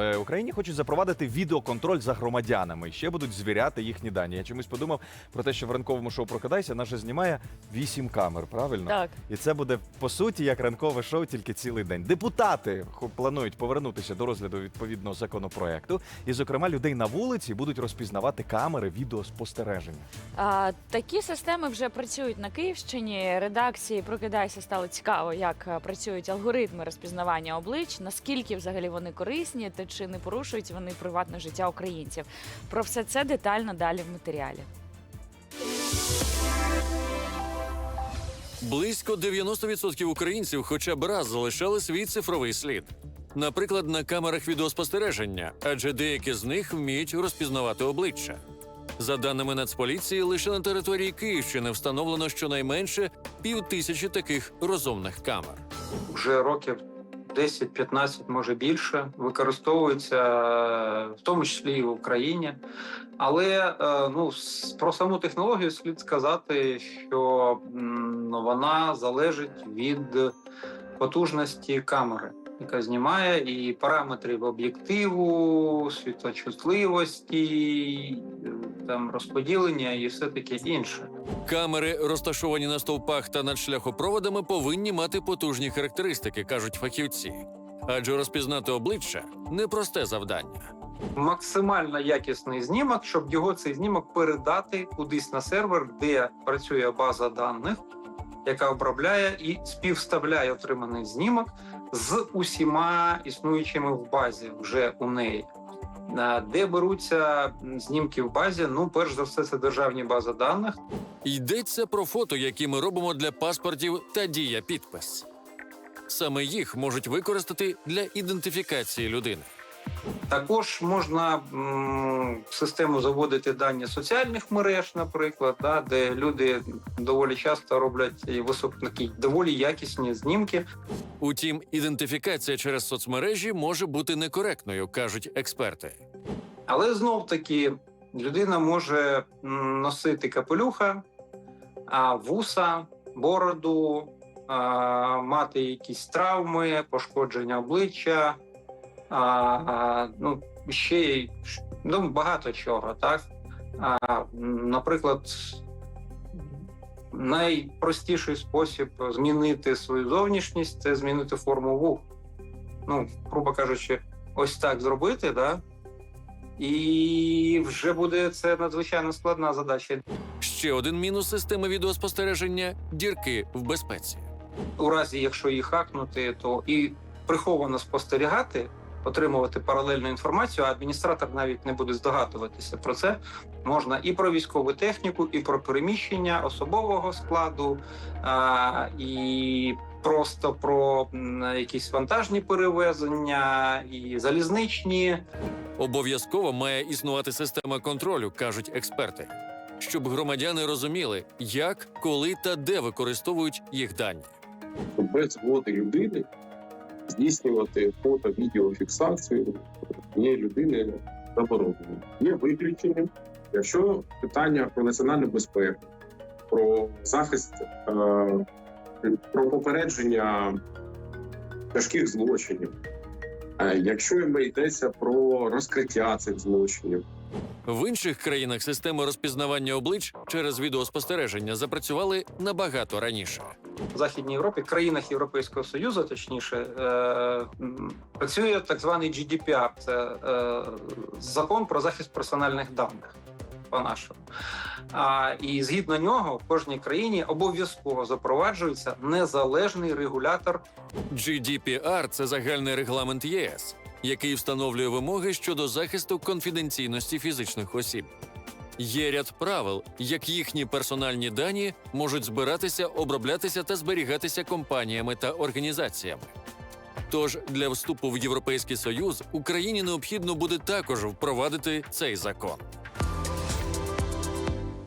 В Україні хочуть запровадити відеоконтроль за громадянами. Ще будуть звіряти їхні дані. Я чомусь подумав про те, що в ранковому шоу Прокидайся наше знімає вісім камер. Правильно? Так. І це буде по суті як ранкове шоу, тільки цілий день. Депутати планують повернутися до розгляду відповідного законопроекту, і, зокрема, людей на вулиці будуть розпізнавати камери відеоспостереження. А, такі системи вже працюють на Київщині. Редакції прокидайся стало цікаво, як е, працюють алгоритми розпізнавання облич, наскільки взагалі вони корисні, та чи не порушують вони приватне життя українців. Про все це детально далі в матеріалі. Близько 90% українців хоча б раз залишали свій цифровий слід. Наприклад, на камерах відеоспостереження, адже деякі з них вміють розпізнавати обличчя. За даними Нацполіції, лише на території Київщини встановлено щонайменше півтисячі таких розумних камер. вже років 10-15, може більше, використовується е, в тому числі і в Україні. Але е, ну, про саму технологію слід сказати, що вона залежить від потужності камери, яка знімає, і параметрів об'єктиву, світлочутливості, е, там розподілення і все таке інше. Камери, розташовані на стовпах та над шляхопроводами, повинні мати потужні характеристики, кажуть фахівці. Адже розпізнати обличчя непросте завдання. максимально якісний знімок, щоб його цей знімок передати кудись на сервер, де працює база даних, яка обробляє і співставляє отриманий знімок з усіма існуючими в базі вже у неї. Де беруться знімки в базі? Ну, перш за все, це державні бази даних. Йдеться про фото, які ми робимо для паспортів та дія підпис. Саме їх можуть використати для ідентифікації людини. Також можна в систему заводити дані соціальних мереж, наприклад, да, де люди доволі часто роблять і доволі якісні знімки. Утім, ідентифікація через соцмережі може бути некоректною, кажуть експерти. Але знов таки людина може носити капелюха, а вуса, бороду, мати якісь травми, пошкодження обличчя, а, ну, ще й ну, багато чого, так? А, наприклад, найпростіший спосіб змінити свою зовнішність це змінити форму вух. Ну, грубо кажучи, ось так зробити, да? І вже буде це надзвичайно складна задача. Ще один мінус системи відеоспостереження дірки в безпеці. У разі, якщо її хакнути, то і приховано спостерігати, отримувати паралельну інформацію, а адміністратор навіть не буде здогадуватися про це. Можна і про військову техніку, і про переміщення особового складу, а, і просто про якісь вантажні перевезення, і залізничні. Обов'язково має існувати система контролю, кажуть експерти, щоб громадяни розуміли, як, коли та де використовують їх дані. без згоди людини здійснювати фото відеофіксацію однієї людини заборонено. Є виключення, якщо питання про національну безпеку, про захист, е, про попередження тяжких злочинів, е, якщо йдеться про розкриття цих злочинів, В інших країнах системи розпізнавання облич через відеоспостереження запрацювали набагато раніше. Західній Європі, країнах Європейського Союзу, точніше, е, працює так званий GDPR, це е, закон про захист персональних даних. По-нашому. А, і згідно нього в кожній країні обов'язково запроваджується незалежний регулятор GDPR – це загальний регламент ЄС, який встановлює вимоги щодо захисту конфіденційності фізичних осіб. Є ряд правил, як їхні персональні дані можуть збиратися, оброблятися та зберігатися компаніями та організаціями. Тож для вступу в Європейський Союз Україні необхідно буде також впровадити цей закон.